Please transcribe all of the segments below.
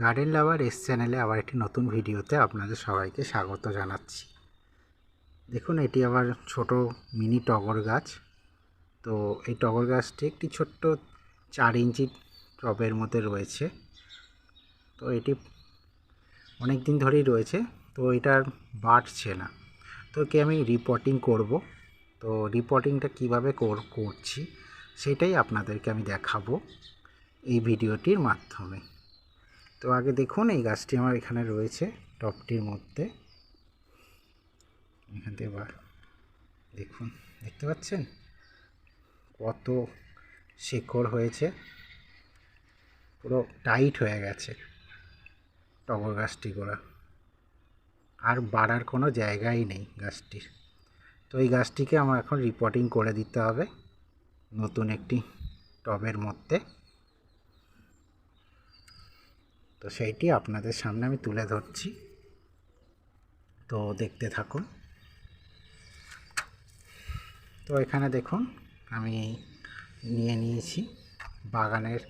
Garden লাভার S চ্যানেলে আবার একটি নতুন ভিডিওতে আপনাদের সবাইকে স্বাগত জানাচ্ছি। দেখুন, এটি আবার ছোট মিনি টগর গাছ। তো এই টগর গাছটি একটি ছোট্ট চার ইঞ্চি টবের মধ্যে রয়েছে। তো এটি অনেক দিন ধরেই রয়েছে। তো এটার বাড়ছে না। তো একে আমি রিপোর্টিং করব। তো রিপোর্টিংটা কীভাবে কর- করছি, সেটাই আপনাদেরকে আমি দেখাবো এই ভিডিওটির মাধ্যমে। তো আগে দেখুন, এই গাছটি আমার এখানে রয়েছে, টপটির মধ্যে। এখান থেকে দেখুন, দেখতে পাচ্ছেন? কত শেকড় হয়েছে। পুরো টাইট হয়ে গেছে টগর গাছটি গোড়া আর বাড়ার কোনো জায়গাই নেই গাছটির। তো এই গাছটিকে আমার এখন রিপোর্টিং করে দিতে হবে নতুন একটি টবের মধ্যে। তো সেইটি আপনাদের সামনে আমি তুলে ধরছি। তো দেখতে থাকুন। তো এখানে দেখুন, আমি নিয়ে নিয়েছি। বাগানের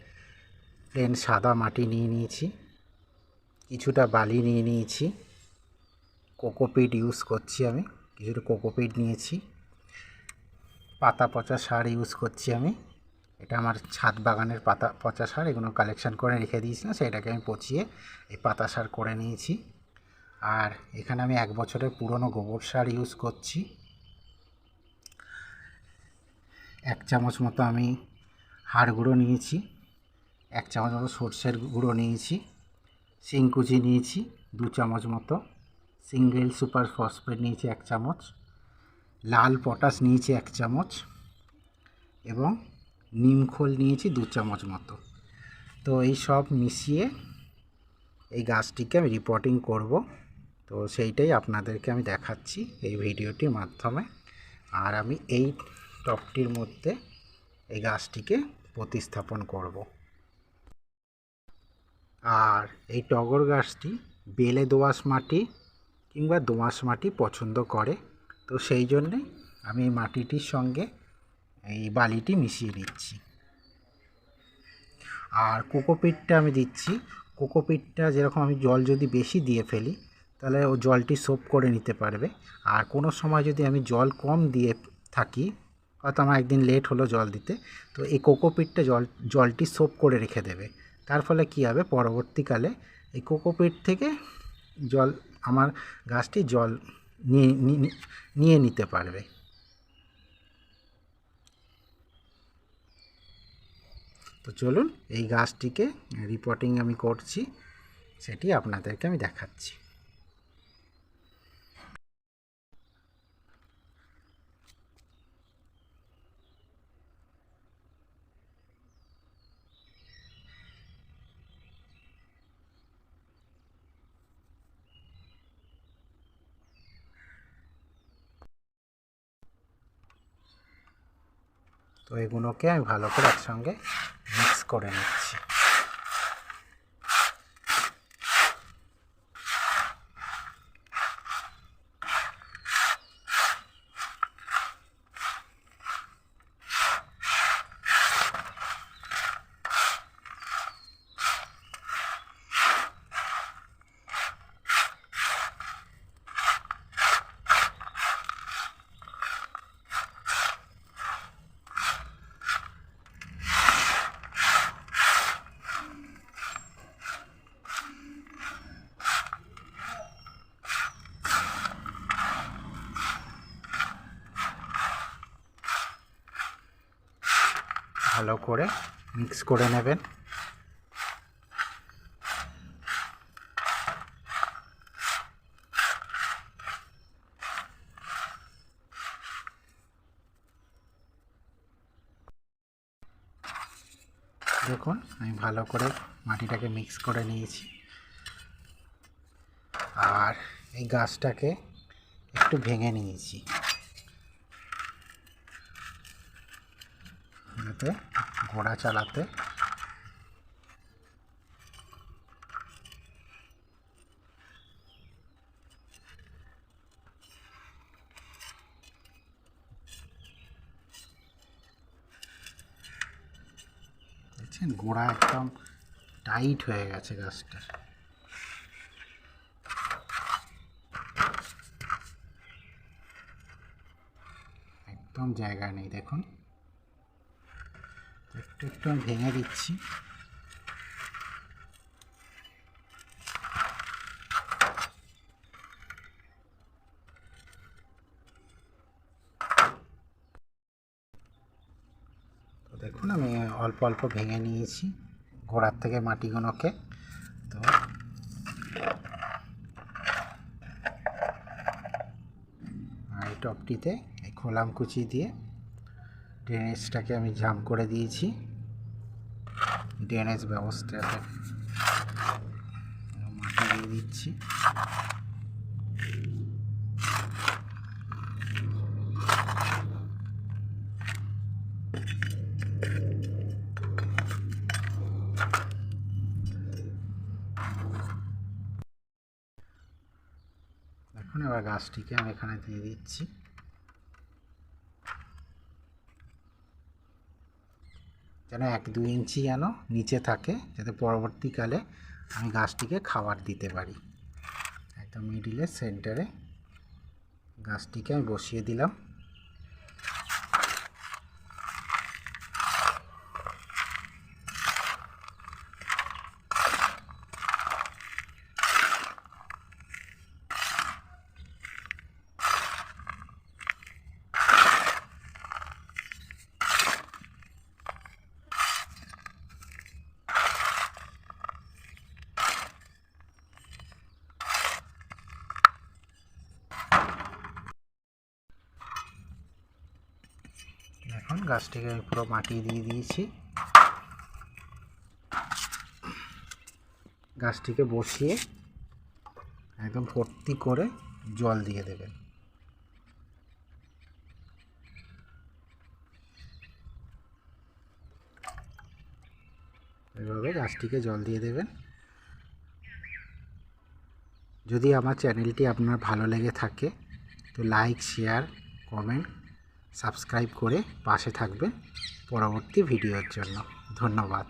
প্লেন সাদা মাটি নিয়ে নিয়েছি। কিছুটা বালি নিয়ে নিয়েছি। কোকোপিট ইউজ করছি আমি, কিছুটা কোকোপিট নিয়েছি। পাতা পচা সার ইউজ করছি আমি। এটা আমার ছাদ বাগানের পাতা, পচা সার, এগুলো কালেকশন করে রেখে দিয়েছিলাম সেটাকে আমি পচিয়ে এই পাতা সার করে নিয়েছি। আর এখানে আমি এক বছরের পুরনো গোবর সার ইউজ করছি। এক চামচ মতো আমি হাড় গুঁড়ো নিয়েছি, এক চামচ মতো সর্ষের গুঁড়ো নিয়েছি শিংকুচি নিয়েছি, দু চামচ মতো সিঙ্গেল সুপার ফসফেট নিয়েছি এক চামচ, লাল পটাশ নিয়েছি এক চামচ এবং নিমখোল নিয়েছি, দু চামচ মতো। তো এই সব মিশিয়ে এই গাছটিকে আমি রিপোর্টিং করব। তো সেইটাই আপনাদেরকে আমি দেখাচ্ছি এই ভিডিওটির মাধ্যমে। আর আমি এই টপটির মধ্যে এই গাছটিকে প্রতিস্থাপন করব। আর এই টগর গাছটি বেলে দোআঁশ মাটি কিংবা দোআঁশ মাটি পছন্দ করে। তো সেই জন্যে আমি মাটিটির সঙ্গে এই বালিটি মিশিয়ে দিচ্ছি। আর কোকোপিটটা আমি দিচ্ছি। কোকোপিটটা যেরকম আমি জল যদি বেশি দিয়ে ফেলি, তাহলে ও জলটি সোপ করে নিতে পারবে। আর কোনো সময় যদি আমি জল কম দিয়ে থাকি, হয়তো আমার একদিন লেট হলো জল দিতে, তো এই কোকোপিটটা জল, জলটি সোপ করে রেখে দেবে। তার ফলে কী হবে? পরবর্তীকালে এই কোকোপিট থেকে জল, আমার গাছটি জল নিয়ে নিতে পারবে। তো চলুন এই গাছটিকে রিপোর্টিং আমি করছি সেটি আপনাদেরকে আমি দেখাচ্ছি। তো এগুলোকে আমি ভালো করে একসঙ্গে মিক্স করে নিচ্ছি। ভালো করে মিক্স করে নেবেন। দেখুন, আমি ভালো করে মাটিটাকে মিক্স করে নিয়েছি। আর এই গাছটাকে একটু ভেঙে নিয়েছি। যাতে ঘোড়া চালাতে। দেখছেন গোড়া একদম টাইট হয়ে গেছে গাছটা। একদম জায়গা নেই দেখুন। একটু একটু আমি ভেঙে দিচ্ছি। দেখুন, আমি অল্প অল্প ভেঙে নিয়েছি গোড়ার থেকে মাটিগুলোকে। তো এই টপটিতে এই খোলাম কুচি দিয়ে ড্রেনেজটাকে আমি জাম করে দিয়েছি। ড্রেনেজ ব্যবস্থাতে মাটি দিয়ে দিচ্ছি। এখন এবার গাছটিকে আমি এখানে দিয়ে দিচ্ছি। যেন এক দু ইঞ্চি যেন নিচে থাকে, যাতে পরবর্তীকালে আমি গাছটিকে খাবার দিতে পারি। একদম মিডিলের সেন্টারে গাছটিকে আমি বসিয়ে দিলাম। এখন গাছটিকে আমি পুরো মাটি দিয়ে দিয়েছি। গাছটিকে বসিয়ে একদম ভর্তি করে জল দিয়ে দেবেন। এভাবে গাছটিকে জল দিয়ে দেবেন। যদি আমার চ্যানেলটি আপনার ভালো লেগে থাকে, তো লাইক, শেয়ার, কমেন্ট সাবস্ক্রাইব করে পাশে থাকবেন পরবর্তী ভিডিওর জন্য। ধন্যবাদ।